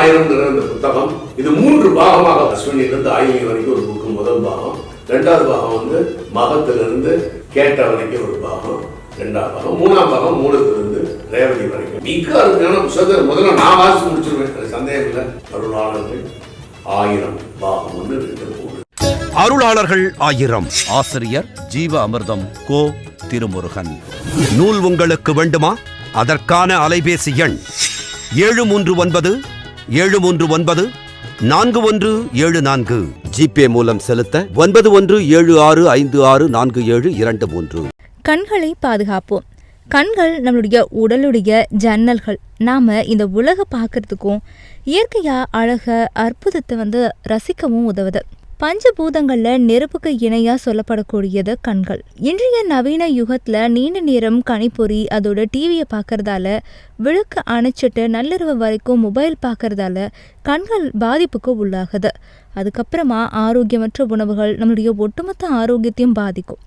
ஆயிரம் இந்த புத்தகம். இது மூன்று பாகமாக அஸ்வினிலிருந்து ஆயிலி வரைக்கும் ஒரு புக்கு முதல் பாகம். ரெண்டாவது பாகம் வந்து மகத்திலிருந்து கேட்ட வரைக்கும் ஒரு பாகம். ரெண்டாம் பாகம் மூணாம் பாகம் மூலத்திலிருந்து ரேவதி வரைக்கும். மிக அருமையான புத்தகத்தை முதல்ல நான் வாசிச்சு முடிச்சிருவேன். அது சந்தேகம் இல்லை. அருளாளர்கள் ஆயிரம் பாகம் வந்து ரெண்டு மூணு அருளாளர்கள் ஆயிரம். ஆசிரியர் ஜீவ அமிர்தம் கோ திருமுருகன். நூல் உங்களுக்கு வேண்டுமா? அதற்கான அலைபேசி எண் ஏழு மூன்று ஒன்பது ஏழு மூன்று ஒன்பது நான்கு ஒன்று ஏழு நான்கு. ஜிபே மூலம் செலுத்த ஒன்பது ஒன்று ஏழு ஆறு ஐந்து ஆறு நான்கு ஏழு இரண்டு மூன்று. கண்களை பாதுகாப்போம். கண்கள் நம்மளுடைய உடலுடைய ஜன்னல்கள். நாம் இந்த உலக பார்க்கறதுக்கும் இயற்கையாக அழக அற்புதத்தை வந்து ரசிக்கவும் உதவுது. பஞ்சபூதங்கள்ல நெருப்புக்கு இணையா சொல்லப்படக்கூடியது கண்கள். இன்றைய நவீன யுகத்துல நீண்ட நேரம் கணிப்பொறி அதோட டிவியை பார்க்கறதால விளக்கு அணைச்சிட்டு நள்ளிரவு வரைக்கும் மொபைல் பார்க்கறதால கண்கள் பாதிப்புக்கு உள்ளாகுது. அதுக்கப்புறமா ஆரோக்கியமற்ற உணவுகள் நம்மளுடைய ஒட்டுமொத்த ஆரோக்கியத்தையும் பாதிக்கும்.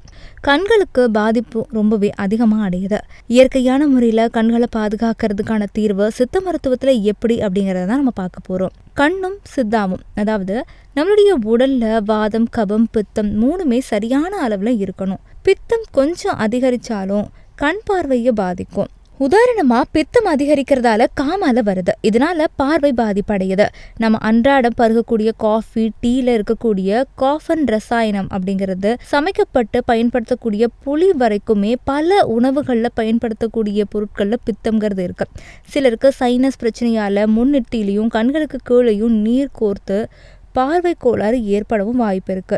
கண்களுக்கு பாதிப்பு ரொம்பவே அதிகமாக அடையுது. இயற்கையான முறையில் கண்களை பாதுகாக்கிறதுக்கான தீர்வு சித்த மருத்துவத்தில் எப்படி அப்படிங்கிறத தான் நம்ம பார்க்க போகிறோம் கண்ணும் சித்தாவும் அதாவது நம்மளுடைய உடலில் வாதம் கபம் பித்தம் மூணுமே சரியான அளவில் இருக்கணும். பித்தம் கொஞ்சம் அதிகரிச்சாலும் கண் பார்வையை பாதிக்கும். உதாரணமா பித்தம் அதிகரிக்கிறதால காமால வருது. இதனால பார்வை பாதிப்படையுது. நம்ம அன்றாடம் பருகக்கூடிய காஃபி டீல இருக்கக்கூடிய காஃபன் ரசாயனம் அப்படிங்கிறது சமைக்கப்பட்டு பயன்படுத்தக்கூடிய புளி வரைக்குமே பல உணவுகளில் பயன்படுத்தக்கூடிய பொருட்களில் பித்தம்ங்கிறது இருக்கு. சிலருக்கு சைனஸ் பிரச்சனையால முன்னெட்டிலையும் கண்களுக்கு கீழேயும் நீர் கோர்த்து பார்வை கோளாறு ஏற்படவும் வாய்ப்பு இருக்கு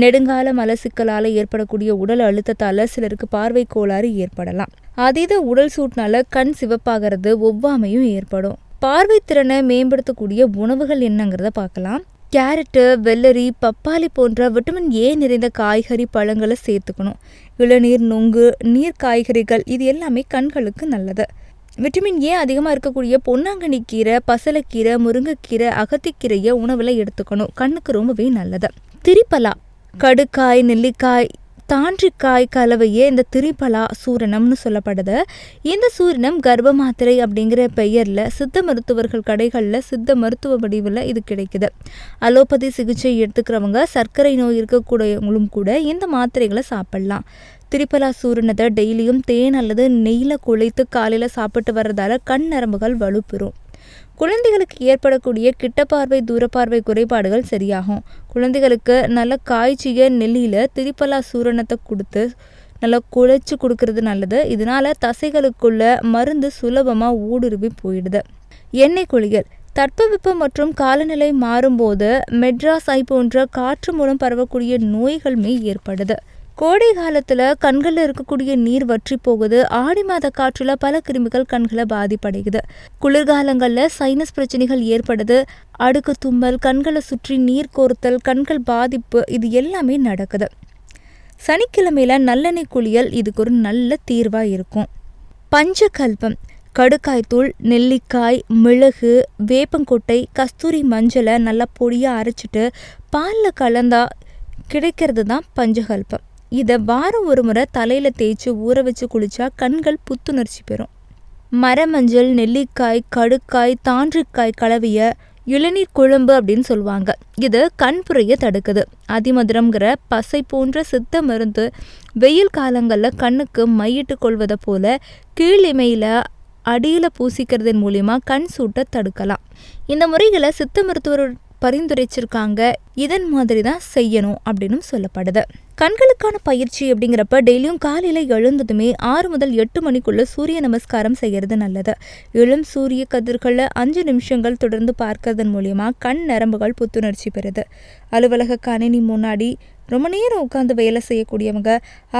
நெடுங்கால மலசிக்கலால் ஏற்படக்கூடிய உடல் அழுத்தத்தால சிலருக்கு பார்வை கோளாறு ஏற்படலாம். அதீத உடல் சூட்னால கண் சிவப்பாகிறது ஒவ்வாமையும் ஏற்படும். பார்வை திறனை மேம்படுத்தக்கூடிய உணவுகள் என்னங்கிறத பார்க்கலாம். கேரட்டு வெள்ளரி பப்பாளி போன்ற விட்டமின் ஏ நிறைந்த காய்கறி பழங்களை சேர்த்துக்கணும். இளநீர் நொங்கு நீர் காய்கறிகள் இது எல்லாமே கண்களுக்கு நல்லது. விட்டமின் ஏ அதிகமாக இருக்கக்கூடிய பொன்னாங்கண்ணி கீரை பசலைக்கீரை முருங்கைக்கீரை அகத்திக்கீரையை உணவில் எடுத்துக்கணும். கண்ணுக்கு ரொம்பவே நல்லது. திரிப்பலா கடுக்காய் நெல்லிக்காய் தாண்டிக்காய் கலவையே இந்த திரிபலா சூரணம்னு சொல்லப்படுது. இந்த சூரணம் கர்ப்ப மாத்திரை அப்படிங்கிற பெயரில் சித்த மருத்துவர்கள் கடைகளில் சித்த மருத்துவ வடிவில் இது கிடைக்குது. அலோபதி சிகிச்சை எடுத்துக்கிறவங்க சர்க்கரை நோய் இருக்கக்கூடியவங்களும் கூட இந்த மாத்திரைகளை சாப்பிட்லாம். திரிபலா சூரணத்தை டெய்லியும் தேன் அல்லது நெய்யில் குழைத்து காலையில் சாப்பிட்டு வர்றதால கண் நரம்புகள் வலுப்பெறும். குழந்தைகளுக்கு ஏற்படக்கூடிய கிட்டப்பார்வை தூரப்பார்வை குறைபாடுகள் சரியாகும். குழந்தைகளுக்கு நல்ல காய்ச்சிய நெல்லியில் திரிபலா சூரணத்தை கொடுத்து நல்லா குழைச்சி கொடுக்கறது நல்லது. இதனால் தசைகளுக்குள்ள மருந்து சுலபமாக ஊடுருவி போயிடுது. எண்ணெய் குளியல். தட்பவெப்பம் மற்றும் காலநிலை மாறும்போது மெட்ராஸ் ஐ போன்ற காற்று மூலம் பரவக்கூடிய நோய்களுமே ஏற்படுது. கோடை காலத்தில் கண்களில் இருக்கக்கூடிய நீர் வற்றி போகுது. ஆடி மாத காற்றுல பல கிருமிகள் கண்களை பாதிப்படையுது. குளிர்காலங்களில் சைனஸ் பிரச்சனைகள் ஏற்படுது. அடுக்கு தும்மல் கண்களை சுற்றி நீர் கோர்த்தல் கண்கள் பாதிப்பு இது எல்லாமே நடக்குது. சனிக்கிழமையில நல்லெண்ணெய் குளியல் இதுக்கு ஒரு நல்ல தீர்வாக இருக்கும். பஞ்சகல்பம் கடுக்காய்த்தூள் நெல்லிக்காய் மிளகு வேப்பங்கொட்டை கஸ்தூரி மஞ்சளை நல்லா பொடியாக அரைச்சிட்டு பாலில் கலந்தா கிடைக்கிறது தான் பஞ்சகல்பம். இதை வாரம் ஒரு முறை தலையில் தேய்ச்சி ஊற வச்சு குளிச்சா கண்கள் புத்துணர்ச்சி பெறும். மரமஞ்சள் நெல்லிக்காய் கடுக்காய் தாண்டிக்காய் கலவைய இளநீர் குழம்பு அப்படின்னு சொல்லுவாங்க. இது கண்புரையை தடுக்குது. அதிமதுரம்ங்கிற பசை போன்ற சித்த மருந்து வெயில் காலங்களில் கண்ணுக்கு மையிட்டு கொள்வதை போல கீழிமையில் அடியில் பூசிக்கிறதன் மூலிமா கண் சூட்டை தடுக்கலாம். இந்த முறைகளை சித்த மருத்துவர் பரிந்துரைச்சிருக்காங்க. இதன் மாதிரி தான் செய்யணும் அப்படின்னு சொல்லப்படுது. கண்களுக்கான பயிற்சி அப்படிங்கிறப்ப டெய்லியும் காலையில் எழுந்ததுமே ஆறு முதல் எட்டு மணிக்குள்ள சூரிய நமஸ்காரம் செய்கிறது நல்லது. இளம் சூரிய கதிர்களில் அஞ்சு நிமிஷங்கள் தொடர்ந்து பார்க்கறதன் மூலியமா கண் நரம்புகள் புத்துணர்ச்சி பெறுது. அலுவலக கணினி முன்னாடி ரொம்ப நேரம் உட்காந்து வேலை செய்யக்கூடியவங்க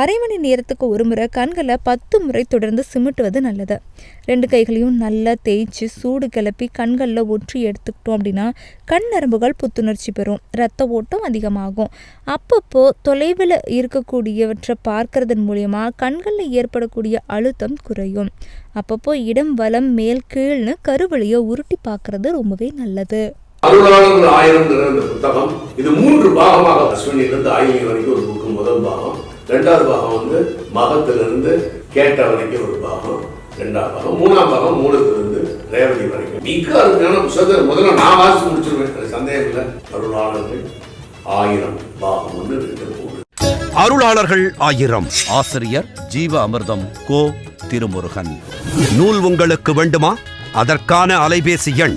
அரை மணி நேரத்துக்கு ஒரு முறை கண்களை பத்து முறை தொடர்ந்து சிமிட்டுவது நல்லது. ரெண்டு கைகளையும் நல்லா தேய்ச்சி சூடு கிளப்பி கண்களில் ஒற்றி எடுத்துக்கிட்டோம் அப்படின்னா கண் நரம்புகள் புத்துணர்ச்சி பெறும். ரத்த ஓட்டம் அதிகமாகும். அப்பப்போ தொலைவில் இருக்கக்கூடியவற்றை பார்க்கறதன் மூலயமா கண்களில் ஏற்படக்கூடிய அழுத்தம் குறையும். அப்பப்போ இடம் வலம் மேல் கீழ்னு கருவழியை உருட்டி பார்க்கறது ரொம்பவே நல்லது. அருளாளர்கள் ஆயிரம் என்ற புத்தகம். இது மூன்று பாகமாக அஸ்வினிலிருந்து ஆயிலி வரைக்கும் ஒரு புக்கு முதல் பாகம். ரெண்டாவது பாகம் வந்து மகத்திலிருந்து கேட்ட வரைக்கும் ஒரு பாகம். ரெண்டாவது பாகம் மூணாம் பாகம் மூலத்திலிருந்து ரேவதி வரைக்கும். மிக அருமையான புத்தகத்தை முதல்ல நான் வாசிச்சு முடிச்சிருவேன். சந்தேகம் இல்லை. அருளாளர்கள் ஆயிரம் பாகம் ஒன்று ரெண்டு மூணு அருளாளர்கள் ஆயிரம். ஆசிரியர் ஜீவ அமிர்தம் கோ. திருமுருகன். நூல் உங்களுக்கு வேண்டுமா? அதற்கான அலைபேசி எண்